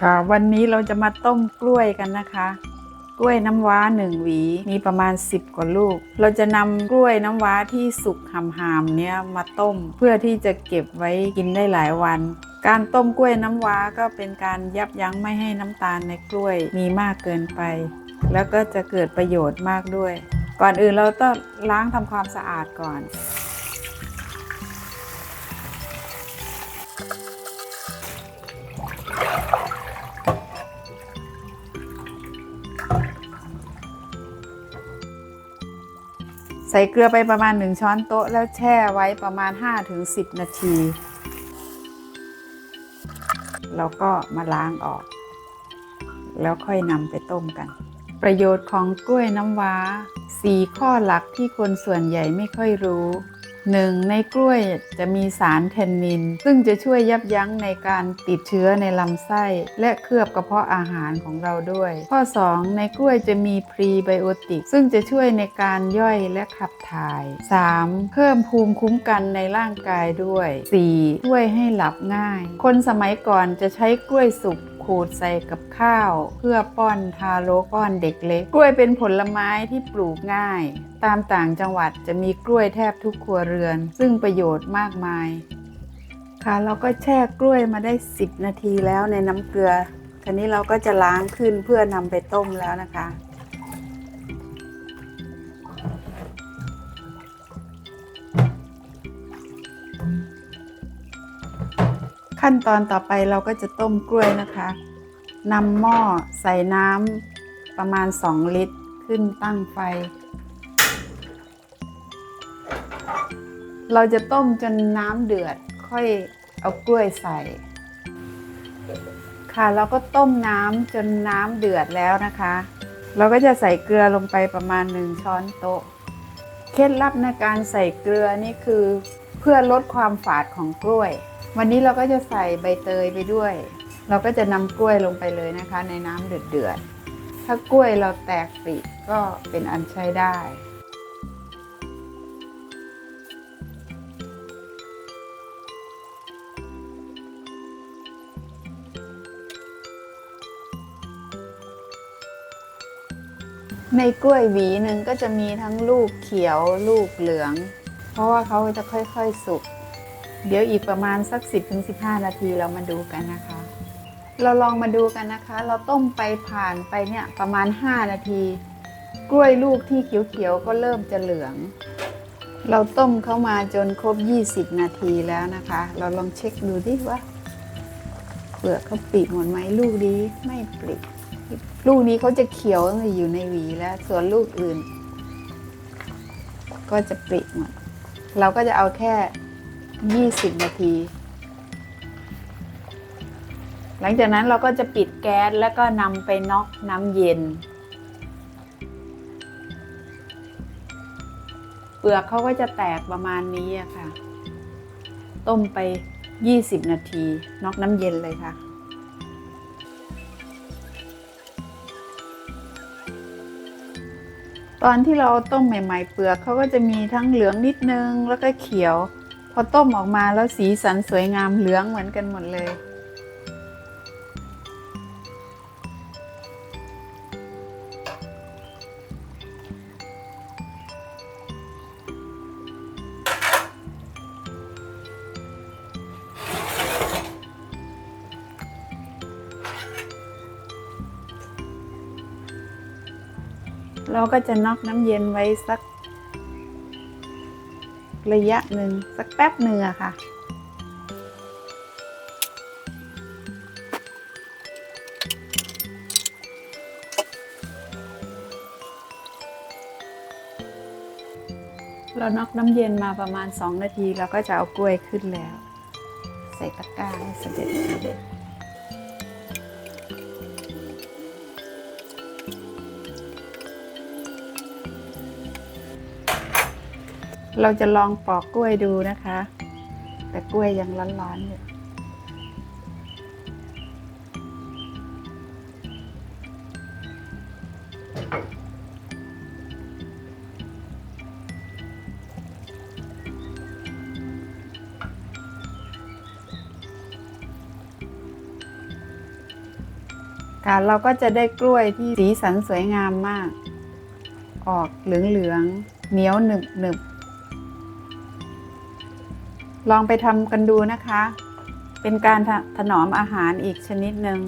ค่ะวันนี้เราจะมาต้มกล้วยกันนะคะ กล้วยน้ำว้าหนึ่งหวีมีประมาณ 10 กว่าลูก เราจะนำกล้วยน้ำว้าที่สุกหำๆเนี้ยมาต้มเพื่อที่จะเก็บไว้กินได้หลายวัน การต้มกล้วยน้ำว้าก็เป็นการยับยั้งไม่ให้น้ำตาลในกล้วยมีมากเกินไป แล้วก็จะเกิดประโยชน์มากด้วย ก่อนอื่นเราต้องล้างทำความสะอาดก่อน ใส่เกลือไปประมาณ 1 ช้อนโต๊ะ แล้วแช่ไว้ประมาณ 5-10 นาที แล้วก็มาล้างออก แล้วค่อยนำไปต้มกัน ประโยชน์ของกล้วยน้ำว้า 4 ข้อหลักที่คนส่วนใหญ่ไม่ค่อยรู้ 1. ในกล้วยจะมีสารเทนนิน ซึ่งจะช่วยยับยั้งในการติดเชื้อในลำไส้ และเคลือบกระเพาะอาหารของเราด้วย ข้อ 2. ในกล้วยจะมีพรีไบโอติก ซึ่งจะช่วยในการย่อยและขับถ่าย 3. เพิ่มภูมิคุ้มกันในร่างกายด้วย 4. ช่วยให้หลับง่าย คนสมัยก่อนจะใช้กล้วยสุก ขูดใส่กับข้าว เพื่อป้อนทารกป้อนเด็กเล็ก กล้วยเป็นผลไม้ที่ปลูกง่าย ตามต่างจังหวัดจะมีกล้วยแทบทุกครัวเรือน ซึ่งประโยชน์มากมาย ค่ะเราก็แช่กล้วยมาได้ 10 นาทีแล้วในน้ำเกลือทีนี้เราก็จะล้างขึ้นเพื่อนำไปต้มแล้วนะคะ ขั้นตอนต่อไปเราก็จะต้มกล้วยนะคะนำหม้อใส่น้ำประมาณ 2 ลิตรขึ้นตั้งไฟ เราจะต้มจนน้ำเดือดค่อยเอากล้วยใส่ ค่ะเราก็ต้มน้ำจนน้ำเดือดแล้วนะคะ เราก็จะใส่เกลือลงไปประมาณ 1 ช้อนโต๊ะ เคล็ดลับในการใส่เกลือนี่คือ เพื่อลดความฝาดของกล้วย วันนี้เราก็จะใส่ใบเตยไปด้วย เราก็จะนำกล้วยลงไปเลยนะคะ ในน้ำเดือดๆ ถ้ากล้วยเราแตกปริก็เป็นอันใช้ได้ในกล้วยหวีหนึ่งก็จะมีทั้งลูกเขียวลูกเหลือง เพราะว่าเขาจะค่อยๆ สุก เดี๋ยวอีกประมาณสัก 10-15 นาทีเรามาดูกันนะคะ เราลองมาดูกันนะคะ เราต้มไปผ่านไปเนี่ยประมาณ 5 นาที กล้วยลูกที่เขียวๆก็เริ่มจะเหลือง เราต้มเข้ามาจนครบ 20 นาทีแล้วนะคะ เราลองเช็คดูดิว่าเปลือกเขาปริหมดไหมลูกนี้ไม่ปริลูกนี้เขาจะเขียวอยู่ในหวีแล้ว ส่วนลูกอื่น ก็จะปริหมดเราก็จะเอาแค่ 20 นาที หลังจากนั้นเราก็จะปิดแก๊สแล้วก็นำไปน็อกน้ำเย็น เปลือกเขาก็จะแตกประมาณนี้ค่ะ ต้มไป 20 นาทีน็อกน้ำเย็นเลยค่ะตอนที่เราต้มใหม่ ๆ เปลือกเขาก็จะมีทั้งเหลืองนิดนึงแล้วก็เขียว พอต้มออกมาแล้วสีสันสวยงามเหลืองเหมือนกันหมดเลย เราก็จะน็อกน้ำเย็นไว้สัก ระยะหนึ่งสักแป๊บหนึ่งอะค่ะ เราน็อกน้ำเย็นมาประมาณ 2 นาที เราก็จะเอากล้วยขึ้นแล้ว ใส่ตะกร้าให้เสด็จ เราจะลองปอกกล้วยดูนะคะ แต่กล้วยยังร้อนๆอยู่ค่ะเราก็จะได้กล้วยที่สีสันสวยงามมาก ออกเหลืองๆเหนียวหนึบหนึบ ลองไปทำกันดูนะคะ เป็นการถถนอมอาหารอีกชนิดหนึ่ง